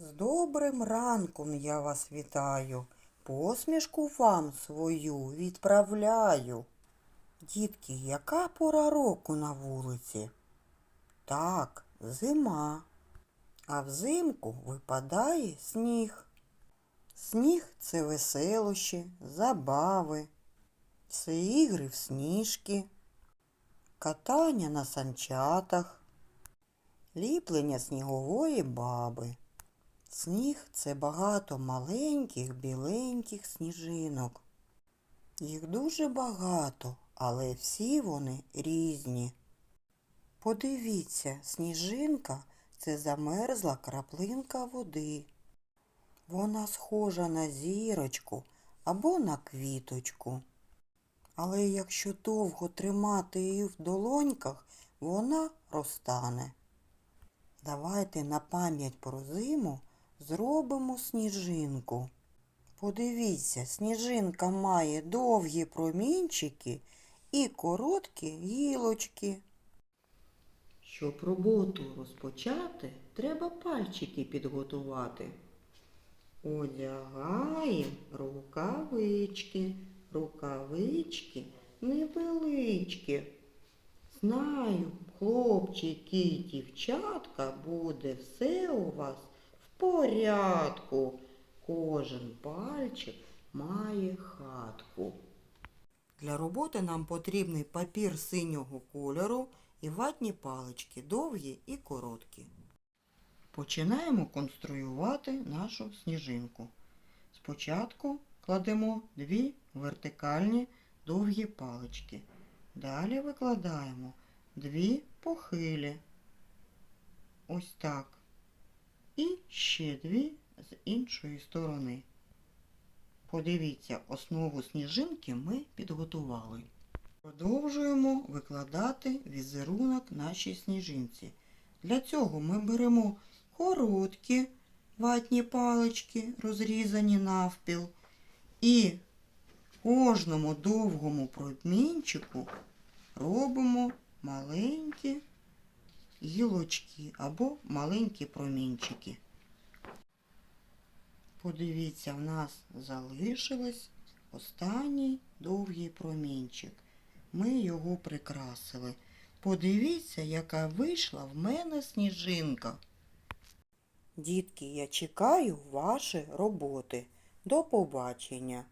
З добрим ранком я вас вітаю, посмішку вам свою відправляю. Дітки, яка пора року на вулиці? Так, зима. А взимку випадає сніг. Сніг це веселощі, забави, це ігри в сніжки, катання на санчатах, ліплення снігової баби. Сніг це багато маленьких біленьких сніжинок. Їх дуже багато, але всі вони різні. Подивіться, сніжинка це замерзла краплинка води. Вона схожа на зірочку або на квіточку. Але якщо довго тримати її в долоньках, вона розтане. Давайте на пам'ять про зиму зробимо сніжинку. Подивіться, сніжинка має довгі промінчики і короткі гілочки. Щоб роботу розпочати, треба пальчики підготувати. Одягаємо рукавички, рукавички невеличкі. Знаю, хлопчики і дівчатка, буде все у вас порядку. Кожен пальчик має хатку. Для роботи нам потрібний папір синього кольору і ватні палички, довгі і короткі. Починаємо конструювати нашу сніжинку. Спочатку кладемо дві вертикальні довгі палички. Далі викладаємо дві похилі. Ось так. І ще дві з іншої сторони. Подивіться, основу сніжинки ми підготували. Продовжуємо викладати візерунок нашій сніжинці. Для цього ми беремо короткі ватні палички, розрізані навпіл, і кожному довгому промінчику робимо маленькі гілочки або маленькі промінчики. Подивіться, в нас залишилось останній довгий промінчик. Ми його прикрасили. Подивіться, яка вийшла в мене сніжинка. Дітки, я чекаю ваші роботи. До побачення.